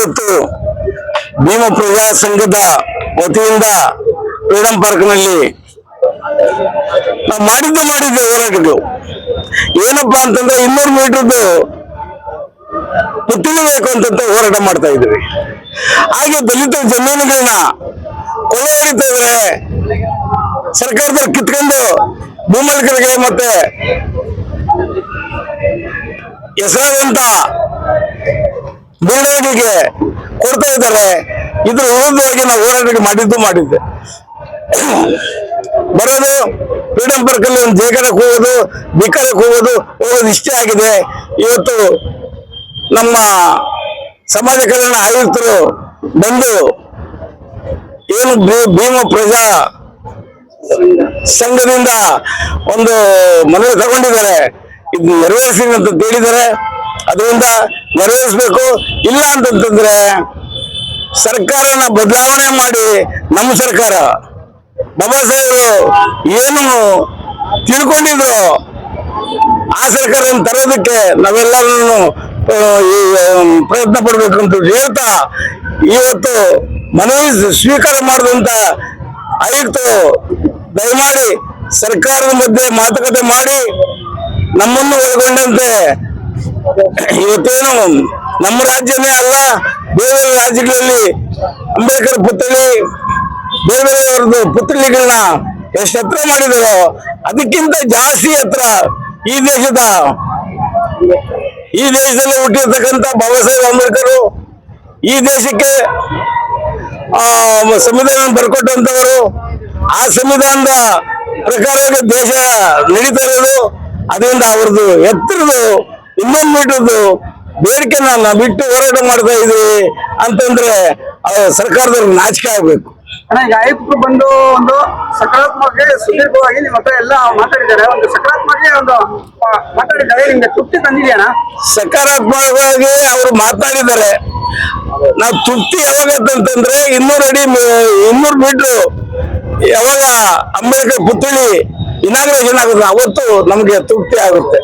ಇವತ್ತು ಭೀಮ ಪ್ರಜಾ ಸಂಘದ ವತಿಯಿಂದ ಫ್ರೀಡಂ ಪಾರ್ಕ್ನಲ್ಲಿ ನಾವು ಮಾಡಿದ್ದು ಮಾಡಿದ್ದೆ ಹೋರಾಟಗಳು ಏನಪ್ಪಾ ಅಂತಂದ್ರೆ ಇನ್ನೂರು ಮೀಟರ್ದು ಪುತ್ತಿಗೆ ಬೇಕು ಅಂತ ಹೋರಾಟ ಮಾಡ್ತಾ ಇದ್ವಿ ಹಾಗೆ ದಲಿತ ಜಮೀನುಗಳನ್ನ ಕೊಳ್ಳೆ ಹೊಡಿತಾ ಇದ್ರೆ ಸರ್ಕಾರದವ್ರು ಕಿತ್ಕೊಂಡು ಭೂಮಾಲೀಕರಿಗೆ ಮತ್ತೆ ಹೆಸರಾದಂತ ಬಿಲ್ಡರ್ಗಳಿಗೆ ಕೊಡ್ತಾ ಇದ್ದಾರೆ. ಇದ್ರ ವಿರುದ್ಧವಾಗಿ ನಾವು ಹೋರಾಟಕ್ಕೆ ಮಾಡಿದ್ದು ಮಾಡಿದ್ದೆ. ಬರೋದು, ಫ್ರೀಡಂ ಪಾರ್ಕ್ ಅಲ್ಲಿ ಒಂದು ಜೇಕರಕ್ಕೆ ಹೋಗೋದು ಬಿಕ್ಕರಕ್ಕೆ ಹೋಗೋದು ಹೋಗೋದು ಇಷ್ಟೇ ಆಗಿದೆ. ಇವತ್ತು ನಮ್ಮ ಸಮಾಜ ಕಲ್ಯಾಣ ಆಯುಕ್ತರು ಬಂದು ಏನು ಭೀಮ ಪ್ರಜಾ ಸಂಘದಿಂದ ಒಂದು ಮನವಿ ತಗೊಂಡಿದ್ದಾರೆ. ಇದು ನೆರವೇರಿಸಿ ಅಂತ ಹೇಳಿದ್ದಾರೆ. ಅದರಿಂದ ನೆರವೇರಿಸಬೇಕು ಇಲ್ಲ ಅಂತಂತಂದ್ರೆ ಸರ್ಕಾರನ ಬದಲಾವಣೆ ಮಾಡಿ ನಮ್ಮ ಸರ್ಕಾರ. ಬಾಬಾ ಸಾಹೇಬರು ಏನು ತಿಳ್ಕೊಂಡಿದ್ರು ಆ ಸರ್ಕಾರವನ್ನು ತರೋದಕ್ಕೆ ನಾವೆಲ್ಲರೂ ಪ್ರಯತ್ನ ಪಡ್ಬೇಕು ಅಂತ ಹೇಳ್ತಾ ಇವತ್ತು ಮನವಿ ಸ್ವೀಕಾರ ಮಾಡಿದಂತ ಆಯುಕ್ತರು ದಯಮಾಡಿ ಸರ್ಕಾರದ ಮಧ್ಯೆ ಮಾತುಕತೆ ಮಾಡಿ ನಮ್ಮನ್ನು ಒಳಗೊಂಡಂತೆ ಇವತ್ತೇನು ನಮ್ಮ ರಾಜ್ಯನೇ ಅಲ್ಲ, ಬೇರೆ ಬೇರೆ ರಾಜ್ಯಗಳಲ್ಲಿ ಅಂಬೇಡ್ಕರ್ ಪುತ್ಥಳಿ, ಬೇರೆ ಬೇರೆಯವ್ರದ್ದು ಪುತ್ಥಳಿಗಳನ್ನ ಎಷ್ಟು ಹತ್ರ ಮಾಡಿದಾರೋ ಅದಕ್ಕಿಂತ ಜಾಸ್ತಿ ಹತ್ರ ಈ ದೇಶದ, ಈ ದೇಶದಲ್ಲಿ ಹುಟ್ಟಿರ್ತಕ್ಕಂಥ ಬಾಬಾ ಸಾಹೇಬ್ ಅಂಬೇಡ್ಕರ್, ಈ ದೇಶಕ್ಕೆ, ಆ, ಸಂವಿಧಾನ ಬರ್ಕೊಟ್ಟಂತವರು, ಆ ಸಂವಿಧಾನದ ಪ್ರಕಾರ ದೇಶ ನಡೀತಾ ಇರೋದು, ಅದರಿಂದ ಅವ್ರದ್ದು ಎತ್ತರದು ಇನ್ನೊಂದು ಮೀಟರ್ದು ಬೇಡಿಕೆ ನಾವು ಬಿಟ್ಟು ಹೋರಾಟ ಮಾಡ್ತಾ ಇದೀವಿ ಅಂತಂದ್ರೆ ಸರ್ಕಾರದವ್ರಿಗೆ ನಾಚಿಕೆ ಆಗ್ಬೇಕು. ಈಗ ಆಯುಕ್ತರು ಬಂದು ಒಂದು ಸಕಾರಾತ್ಮಕ ಸುದೀರ್ಘವಾಗಿ ನಿಮ್ಮ ಹತ್ರ ಎಲ್ಲ ಮಾತಾಡಿದ್ದಾರೆ. ಒಂದು ಸಕಾರಾತ್ಮಕ ಒಂದು ಮಾತಾಡಿದ್ದಾರೆ. ನಿಮ್ಗೆ ತೃಪ್ತಿ ತಂದಿದೆಯಾ ಸಕಾರಾತ್ಮಕವಾಗಿ ಅವರು ಮಾತಾಡಿದ್ದಾರೆ. ನಾವು ತೃಪ್ತಿ ಯಾವಾಗ ಅಂತಂದ್ರೆ ಇನ್ನೂರು ಅಡಿ ಇನ್ನೂರು ಮೀಟರ್ ಯಾವಾಗ ಅಂಬೇಡ್ಕರ್ ಪುತ್ಥಳಿ ಇನಾಗ್ರೇಷನ್ ಆಗುತ್ತೆ ಅವತ್ತು ನಮಗೆ ತೃಪ್ತಿ ಆಗುತ್ತೆ.